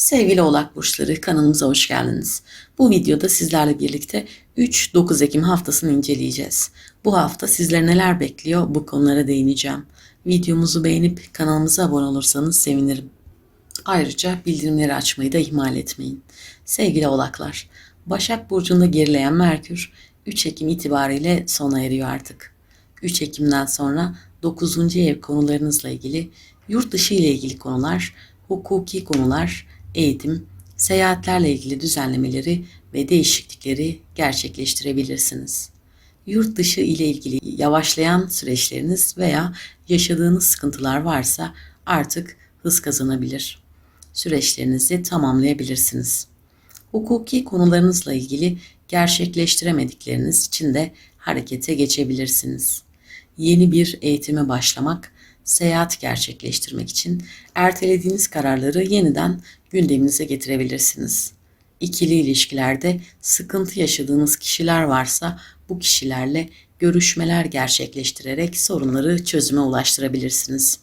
Sevgili Oğlak Burçları kanalımıza hoş geldiniz. Bu videoda sizlerle birlikte 3-9 Ekim haftasını inceleyeceğiz. Bu hafta sizleri neler bekliyor bu konulara değineceğim. Videomuzu beğenip kanalımıza abone olursanız sevinirim. Ayrıca bildirimleri açmayı da ihmal etmeyin. Sevgili Oğlaklar, Başak Burcu'nda gerileyen Merkür 3 Ekim itibariyle sona eriyor artık. 3 Ekim'den sonra 9. ev konularınızla ilgili, yurt dışı ile ilgili konular, hukuki konular, eğitim, seyahatlerle ilgili düzenlemeleri ve değişiklikleri gerçekleştirebilirsiniz. Yurt dışı ile ilgili yavaşlayan süreçleriniz veya yaşadığınız sıkıntılar varsa artık hız kazanabilir. Süreçlerinizi tamamlayabilirsiniz. Hukuki konularınızla ilgili gerçekleştiremedikleriniz için de harekete geçebilirsiniz. Yeni bir eğitime başlamak, seyahat gerçekleştirmek için ertelediğiniz kararları yeniden gündeminize getirebilirsiniz. İkili ilişkilerde sıkıntı yaşadığınız kişiler varsa bu kişilerle görüşmeler gerçekleştirerek sorunları çözüme ulaştırabilirsiniz.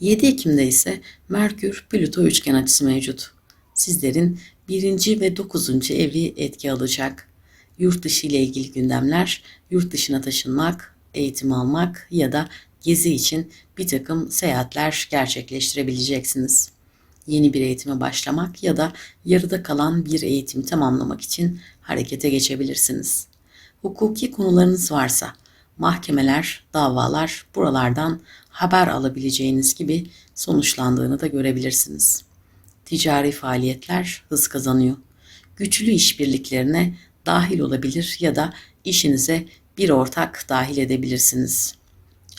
7 Ekim'de ise Merkür Plüto üçgen açısı mevcut. Sizlerin 1. ve 9. evi etki alacak. Yurt dışı ile ilgili gündemler, yurt dışına taşınmak, eğitim almak ya da gezi için bir takım seyahatler gerçekleştirebileceksiniz. Yeni bir eğitime başlamak ya da yarıda kalan bir eğitimi tamamlamak için harekete geçebilirsiniz. Hukuki konularınız varsa mahkemeler, davalar buralardan haber alabileceğiniz gibi sonuçlandığını da görebilirsiniz. Ticari faaliyetler hız kazanıyor. Güçlü işbirliklerine dahil olabilir ya da işinize bir ortak dahil edebilirsiniz.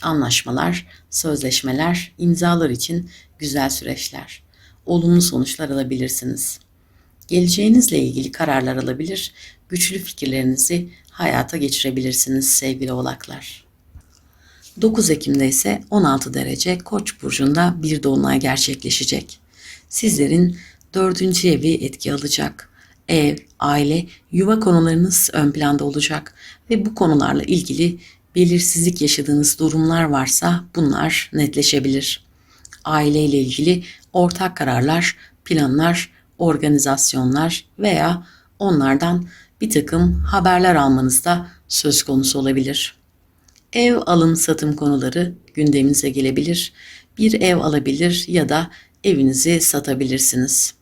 Anlaşmalar, sözleşmeler, imzalar için güzel süreçler. Olumlu sonuçlar alabilirsiniz. Geleceğinizle ilgili kararlar alabilir, güçlü fikirlerinizi hayata geçirebilirsiniz sevgili oğlaklar. 9 Ekim'de ise 16 derece Koç burcunda bir dolunay gerçekleşecek. Sizlerin dördüncü evi etki alacak. Ev, aile, yuva konularınız ön planda olacak ve bu konularla ilgili belirsizlik yaşadığınız durumlar varsa bunlar netleşebilir. Aile ile ilgili ortak kararlar, planlar, organizasyonlar veya onlardan bir takım haberler almanız da söz konusu olabilir. Ev alım satım konuları gündeminize gelebilir. Bir ev alabilir ya da evinizi satabilirsiniz.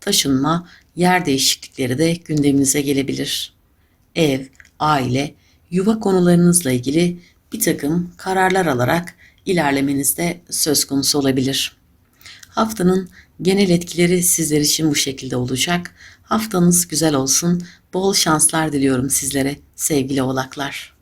Taşınma, yer değişiklikleri de gündeminize gelebilir. Ev, aile, yuva konularınızla ilgili bir takım kararlar alarak ilerlemeniz de söz konusu olabilir. Haftanın genel etkileri sizler için bu şekilde olacak. Haftanız güzel olsun. Bol şanslar diliyorum sizlere sevgili oğlaklar.